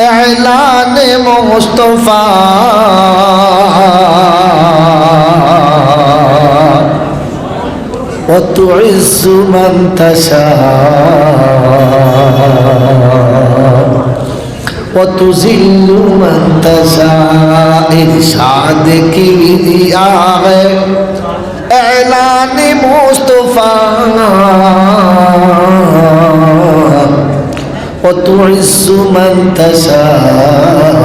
اعلان مصطفى وتعز من تشاء وتذل من تشاء ارشاد کیا ہے اعلان مصطفیٰ وتعز من تشاء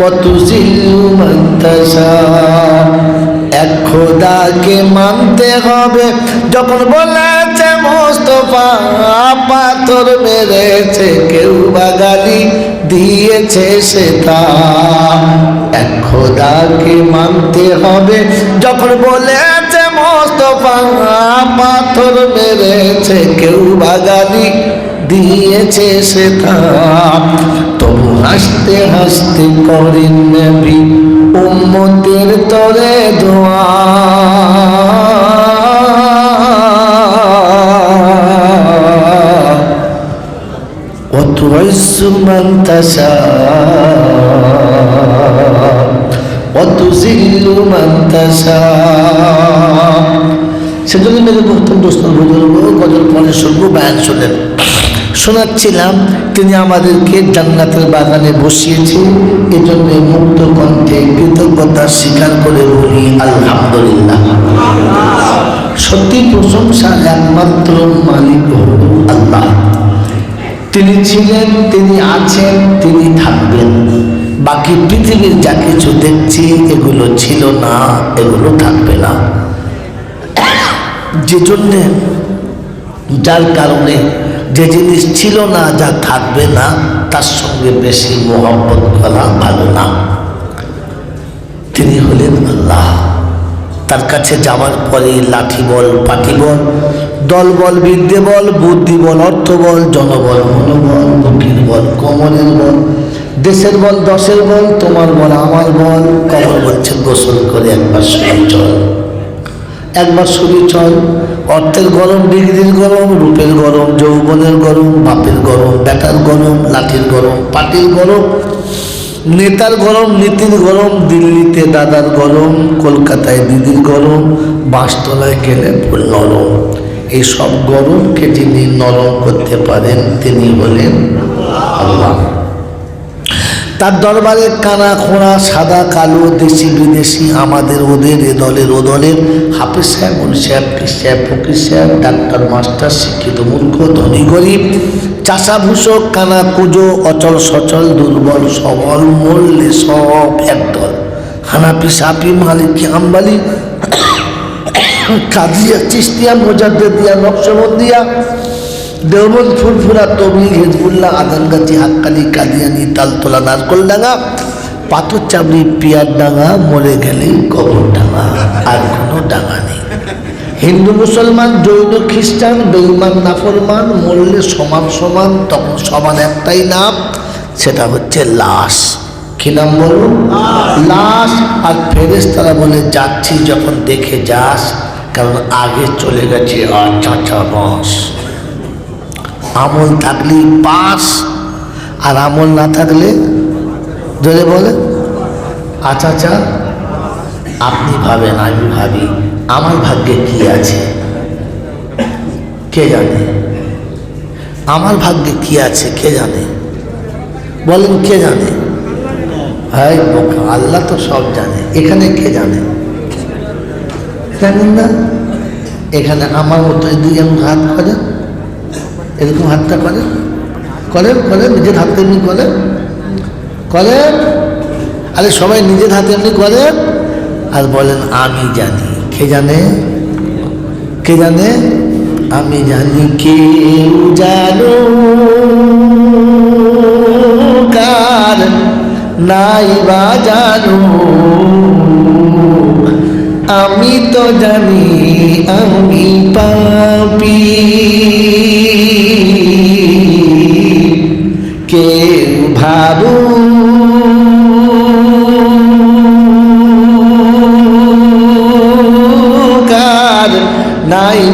وتذل من تشاء এক খোদাকে মানতে হবে যখন বলেছে মোস্তফা পাথর মেরেছে কেউ বাগালি দিয়েছে সে তা এক খোদাকে মানতে হবে যখন বলেছে মোস্তফা পাথর মেরেছে কেউ বাগালি দিয়েছে সে তা তবু হাসতে হাসতে করেন নবী উম্মতের তরে দোয়া وتعز من تشاء وتذل من تشاء সেজন্য মেরে বক্তব্য দোস্ত বুজুর্গ গজল পরে শুনবো বায়ান শোনেন শোনাচ্ছিলাম, তিনি আমাদেরকে জান্নাতের বাগানে বসিয়েছে, এজন্য মুক্ত কণ্ঠে কৃতজ্ঞতা স্বীকার করে বলি, আলহামদুলিল্লাহ। সত্যি প্রশংসা একমাত্র মালিক আল্লাহ। তিনি ছিলেন, তিনি আছেন, তিনি থাকবেন। বাকি পৃথিবীর যা কিছু দেখছি, এগুলো ছিল না, এগুলো থাকবে না। যে জন্যে যার কারণে যে জিনিস ছিল না, যা থাকবে না, তার সঙ্গে বেশি মোহব্বত করা ভালো না। তিনি হলেন আল্লাহ। তার কাছে যাওয়ার পরে লাঠি বল পাটি বল, দল বল, বিদ্যে বল, বুদ্ধি বল, অর্থ বল, জনবল, মনোবল বুকির বল কমলের বল, দেশের বল, দশের বল, তোমার বল, আমার বল কমল বলছে গোসল করে একবার শরীর চল। একবার শরীর চল অর্থের গরম, ডিগ্রির গরম, রূপের গরম, যৌবনের গরম, বাপের গরম, বেটার গরম, লাঠির গরম পাটির গরম, নেতার গরম, নীতির গরম, দিল্লিতে দাদার গরম, কলকাতায় দিদির গরম বাঁশতলায় গেলে নরম। এই সব গরমকে যিনি নরম করতে পারেন, তিনি হলেন আল্লাহ। তার দরবারে কানা খোঁড়া, সাদা, কালো, দেশি, বিদেশি, আমাদের ওদের, এ দলের, ও দলের। হাফিজ সাহেব মুনি সাহেব পীর সাহেব, ফকির সাহেব, ডাক্তার, মাস্টার, শিক্ষিত মূর্খ, ধনী, গরিব। চাষা ভূষক কানা, কুজো, অচল, সচল, দুর্বল, সবল, মরলে সব একদল। হানাপি সাপি মালিকি আম্বালি কাজিয়া, চিস্তিয়া মোজাদ্দিয়া নকশবন্দিয়া দেওবন ফুরফুরা তবলি হেজবুল্লাহ আদানগাছি হাক্কালি কাদিয়ানি তালতলা নারকলডাঙ্গা পাথর চাবড়ি পিয়ার ডাঙা মরে গেলে কবর ডাঙা আর কোনো ডাঙা নেই। হিন্দু মুসলমান, জৈন, খ্রিস্টান, বেইমান, নাফরমান, মরলে সমান সমান, তখন সমান একটাই নাম, সেটা হচ্ছে লাশ। কি নাম বলুন লাশ। আর ফেরেস তারা বলে, যাচ্ছি যখন দেখে যাস, কারণ আগে চলে গেছে আচ্ছা মাস আমল থাকলে পাস আর আমল না থাকলে ধরে বলে আচ্ছা আচ্ছা আপনি ভাবেন, আমি ভাবি, আমার ভাগ্যে কি আছে? কে জানে? আমার ভাগ্যে কি আছে, কে জানে? বলেন, কে জানে? হ্যাঁ বোকা, আল্লাহ তো সব জানে, এখানে কে জানে? জানেন না? এখানে আমার মতো এদিকে হাত করেন এরকম হাতটা করেন করেন করেন নিজের হাতে এমনি করেন করেন আরে সবাই নিজের হাতে এমনি করেন আর বলেন, আমি জানি, কে জানে? কে জানে? আমি জানি কেউ জানো কার নাই বা জানো। আমি তো জানি আমি পাপি।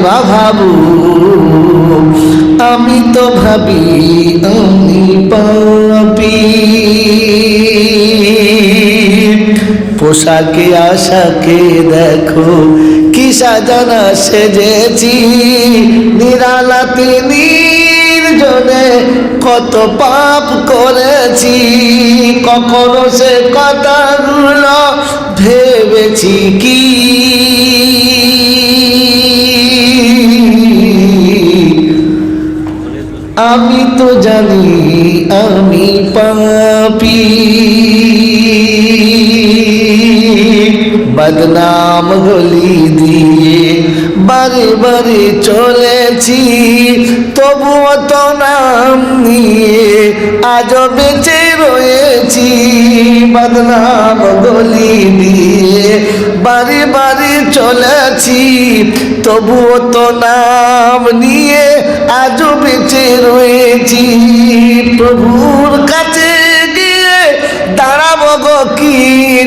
বা ভাবু আমি তো ভাবি আমি পাপি পোশাকে, আশাকে দেখো, কি সাজানা সেজেছি। নিরালা তিনি কত পাপ করেছি। কখনো সে কথাগুলো ভেবেছি কি? আমি তো জানি আমি পাপি। বদনাম গলি দিয়ে বারে বারে চলেছি, তবুও তো নাম নিয়ে আজ বেঁচে রয়েছি। বদনাম গলি দিয়ে বারে বারে চলেছি, তবুও তো নাম নিয়ে আজও বেঁচে রয়েছি। প্রভুর কাছে গিয়ে দাঁড়াবো গো কি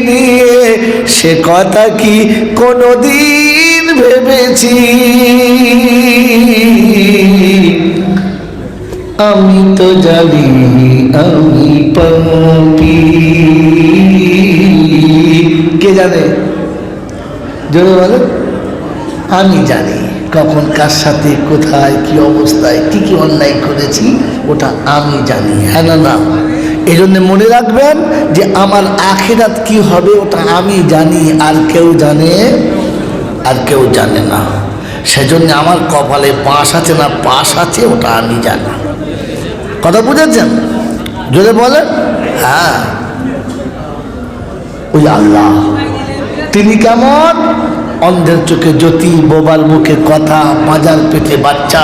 নিয়ে সে কথা কি কোনোদিন ভেবেছি। আমি তো জানি, আমি পাপি। কে জানে? জোরে বলো। আমি জানি। কখন কার সাথে, কোথায়, কি অবস্থায়, কি কি অন্যায় করেছি, ওটা আমি জানি হ্যাঁ না এই জন্য মনে রাখবেন যে আমার আখেরাত কি হবে, ওটা আমি জানি, আর কেউ জানে, আর কেউ জানে না। সেজন্য আমার কপালে বাঁশ আছে না পাশ আছে, ওটা আমি জানি। কথা বুঝেছেন? যদি বলেন। হ্যাঁ। ওই আল্লাহ। তিনি কেমন? অন্ধের চোখে জ্যোতি, বোবার মুখে কথা মাজার পেটে বাচ্চা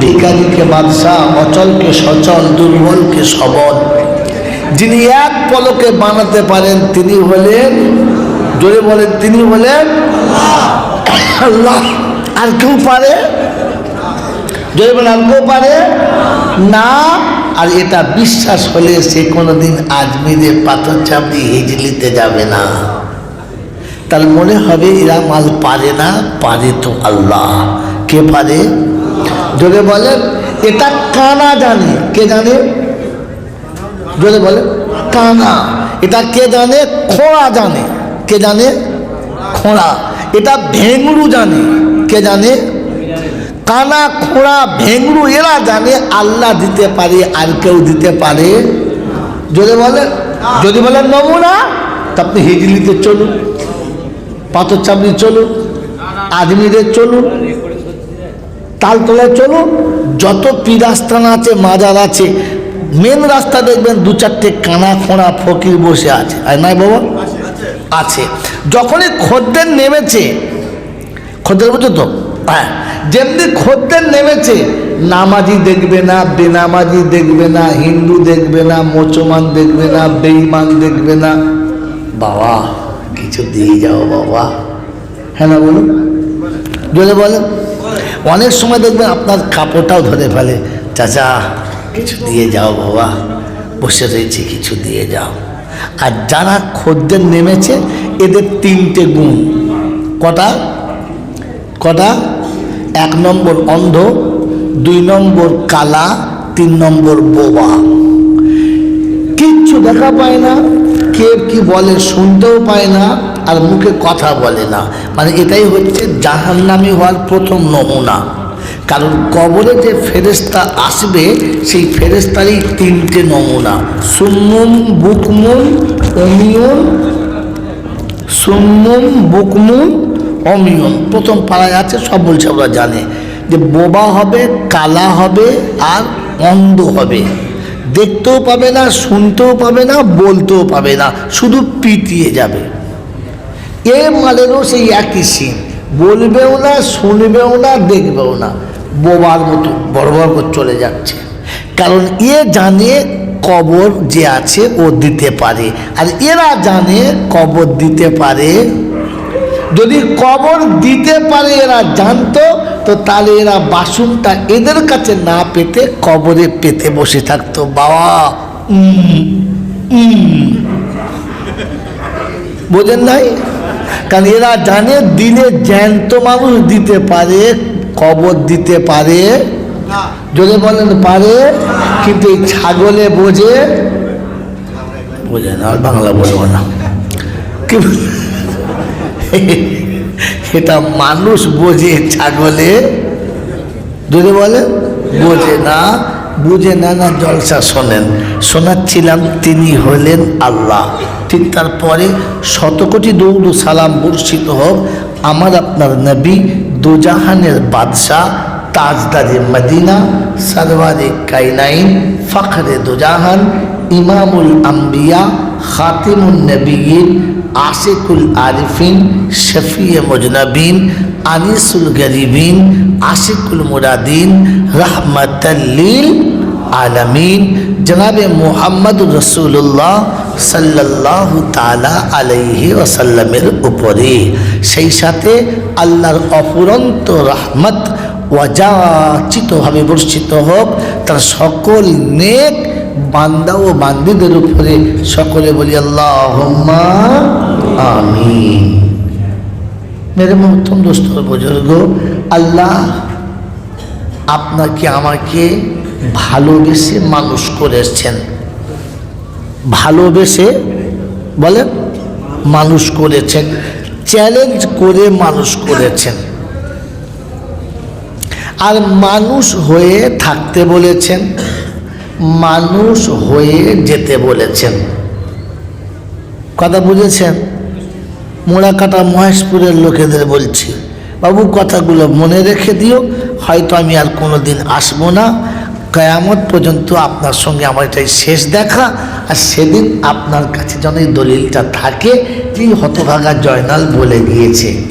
ভিকারিকে বাদশাহ অচলকে সচল, দুর্বলকে সবল। যিনি এক পলকে বানাতে পারেন, তিনি হলেন, জোরে বলেন, তিনি হলেন আল্লাহ। আর কেউ পারে? জোরে বলেন, আর কেউ পারে? না। আর এটা বিশ্বাস হলে সে কোনোদিন আজমিরে পাথর চাপড়ি হিজলিতে যাবে না। তার মনে হবে এরা মাল পারে না, পারে তো আল্লাহ। কে পারে? জোরে বলেন এটা কানা জানে। কে জানে? জোরে বলে, কানা। এটা কে জানে? খোঁড়া জানে। কে জানে? খোঁড়া। এটা ভেঙরু জানে। কে জানে? কানা, খোঁড়া, ভেঙরু, এরা জানে আল্লাহ দিতে পারে, আর কেউ দিতে পারে। যদি বলে, যদি বলেন নমুনা, তা আপনি হিজলিতে চলুন। পাথর চাপড়ি চলুন আজমিরে চলুন, তালতলায় চলুন, যত পীরাস্থান আছে, মাজার আছে মেন রাস্তা দেখবেন দু চারটে কানা খোঁড়া ফকির বসে আছে। আর নাই বাবা? আছে। যখনই খদ্দের নেমেছে, খদ্দের বুঝো তো? হ্যাঁ। যেমনি খদ্দের নেমেছে, নামাজি দেখবে না, বেনামাজি দেখবে না, হিন্দু দেখবে না, মুসলমান দেখবে না, বেঈমান দেখবে না। বাবা। কিছু দিয়ে যাও বাবা। হ্যাঁ না বলুন। জোরে বলেন। অনেক সময় দেখবেন আপনার কাপড়টাও ধরে ফেলে। চাচা, কিছু দিয়ে যাও বাবা। বসে রয়েছে, কিছু দিয়ে যাও। আর যারা খদ্দের নেমেছে, এদের তিনটে গুণ। কটা? কটা? এক নম্বর অন্ধ, দুই নম্বর কালা, তিন নম্বর বোবা। কিচ্ছু দেখা পায় না। কে কি বলে শুনতেও পায় না আর মুখে কথা বলে না। মানে এটাই হচ্ছে জাহান্নামি হওয়ার প্রথম নমুনা। কারণ কবরে যে ফেরেস্তা আসবে, সেই ফেরেস্তারই তিনটে নমুনা। সুম্মুম বুকমুন অমিয়ন, সুম্মুম বুকমুন অমিয়ন। প্রথম পাড়ায় আছে, সব বলছে, ওরা জানে। যে বোবা হবে, কালা হবে আর অন্ধ হবে। দেখতেও পাবে না, শুনতেও পাবে না, বলতেও পাবে না, শুধু পিটিয়ে যাবে। এ মালেরও সেই একই সিন বলবেও না, শুনবেও না, দেখবেও না। বোবার মতো, বড় বড় করে চলে যাচ্ছে। কারণ এ জানে কবর যে আছে, ও দিতে পারে। আর এরা জানে কবর দিতে পারে। যদি কবর দিতে পারে, এরা জানতো তো তাহলে এরা বাসনটা এদের কাছে না পেতে কবরে পেতে বসে থাকতো, বাবা। বোঝেন নাই? কারণ এরা জানে দিলে জ্যান্ত মানুষ দিতে পারে, কবর দিতে পারে। যদি বলেন, পারে, কিন্তু এই ছাগলে বোঝে। বোঝে না, আর বাংলা বলব না। কি এটা মানুষ বোঝে ছাগলে। যদি বলে, বোঝে না, বুঝে না না, জলসা শোনেন। শোনাচ্ছিলাম তিনি হলেন আল্লাহ। ঠিক তারপরে শতকোটি দৌড় সালাম বর্ষিত হোক, আমার আপনার নবী দুজাহানের বাদশাহ তাজদারে মদিনা, সরওয়ারে কাইনাইন, ফখরে দুজাহান, ইমামুল আম্বিয়া খাতিমুন নবীন আশিকুল আরিফিন, শফিয়ে মজনবিন, আনিসুল গরিবিন, আশিকুল মুরাদিন রহমতলিল আলমিন। জনাবে মোহাম্মদ রসুল্লাহ সাল্লাহ তালা আলাইহি ওসাল্লামের উপরে। সেই সাথে আল্লাহর অপুরন্ত রহমত, ওয়াজাচিতভাবে বর্ষিত হোক, তার সকল নেক বান্দা ও বান্দিদের উপরে সকলে বলি আল্লাহ আমিন। মেরে মহত্তম দোস্তর বুজুর্গ, আল্লাহ আপনাকে আমাকে ভালোবেসে মানুষ করেছেন। ভালোবেসে বলেন মানুষ করেছেন, চ্যালেঞ্জ করে মানুষ করেছেন। আর মানুষ হয়ে থাকতে বলেছেন মানুষ হয়ে যেতে বলেছেন। কথা বুঝেছেন? মোড়াকাটা মহেশপুরের লোকেদের বলছি, বাবু, কথাগুলো মনে রেখে দিও, হয়তো আমি আর কোনো দিন আসব না। কয়ামত পর্যন্ত আপনার সঙ্গে আমার এটাই শেষ দেখা, আর সেদিন আপনার কাছে যেন এই দলিলটা থাকে যে হতভাগা জয়নাল বলে গিয়েছে।